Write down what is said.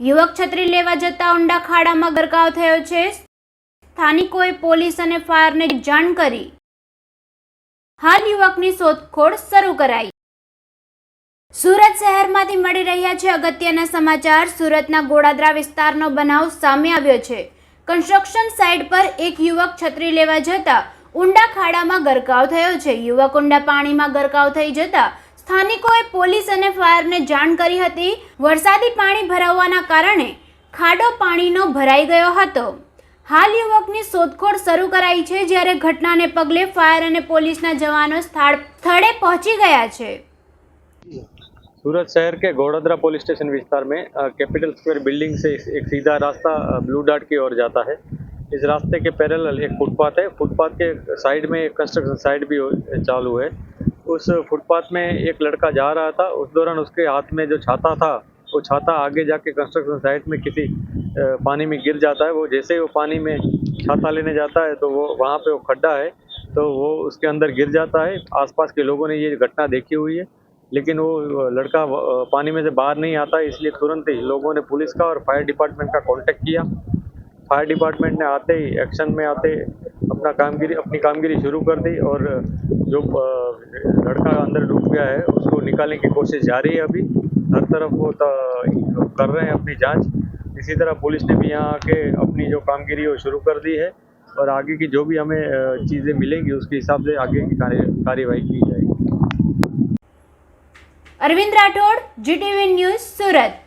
યુવક છત્રી લેવા જતા ઊંડા ખાડામાં ગરકાવ થયો છે. સ્થાનિકોએ પોલીસ અને ફાયરને જાણ કરી. હાલ યુવકની શોધખોળ શરૂ કરાઈ. સુરત શહેરમાંથી મળી રહ્યા છે અગત્યના સમાચાર. સુરતના ગોડાદરા વિસ્તારનો બનાવ સામે આવ્યો છે. કન્સ્ટ્રક્શન સાઇટ પર એક યુવક છત્રી લેવા જતા ઊંડા ખાડામાં ગરકાવ થયો છે. યુવક ઊંડા પાણીમાં ગરકાવ થઈ જતા સ્થાનિકોએ પોલીસ અને ફાયરને જાણ કરી હતી વરસાદી પાણી ભરાવવાના કારણે ખાડો પાણીનો ભરાઈ ગયો હતો હાલ યુવકની શોધખોળ શરૂ કરાઈ છે જ્યારે ઘટનાને પગલે ફાયર અને પોલીસના જવાનો સ્થળ સ્થળે પહોંચી ગયા છે सूरत शहर के घोड़ादरा पुलिस स्टेशन विस्तार में अ, कैपिटल स्क्वायर बिल्डिंग से एक सीधा रास्ता अ, ब्लू डार्ट की ओर जाता है इस रास्ते के पैरेलल एक फुटपाथ है फुटपाथ के साइड में एक कंस्ट्रक्शन साइट भी हो- चालू है उस फुटपाथ में एक लड़का जा रहा था। उस दौरान उसके हाथ में जो छाता था, वो छाता आगे जाके कंस्ट्रक्शन साइट में किसी पानी में गिर जाता है। वो जैसे ही वो पानी में छाता लेने जाता है तो वो वहाँ पे वो खड्डा है तो वो उसके अंदर गिर जाता है। आसपास के लोगों ने ये घटना देखी हुई है, लेकिन वो लड़का पानी में से बाहर नहीं आता, इसलिए तुरंत ही लोगों ने पुलिस का और फायर डिपार्टमेंट का कांटेक्ट किया। फायर डिपार्टमेंट ने आते ही एक्शन में आते अपना कामगिरी, अपनी कामगिरी शुरू कर दी और जो लड़का अंदर डूब गया है, उसको निकालने की कोशिश जारी है अभी। हर तरफ़ वो कर रहे हैं अपनी जाँच। इसी तरह पुलिस ने भी यहाँ आके अपनी जो कामगिरी वो शुरू कर दी है और आगे की जो भी हमें चीज़ें मिलेंगी, उसके हिसाब से आगे की कार्यवाही की जाएगी। अरविंद राठौड़ जी न्यूज़, सूरत।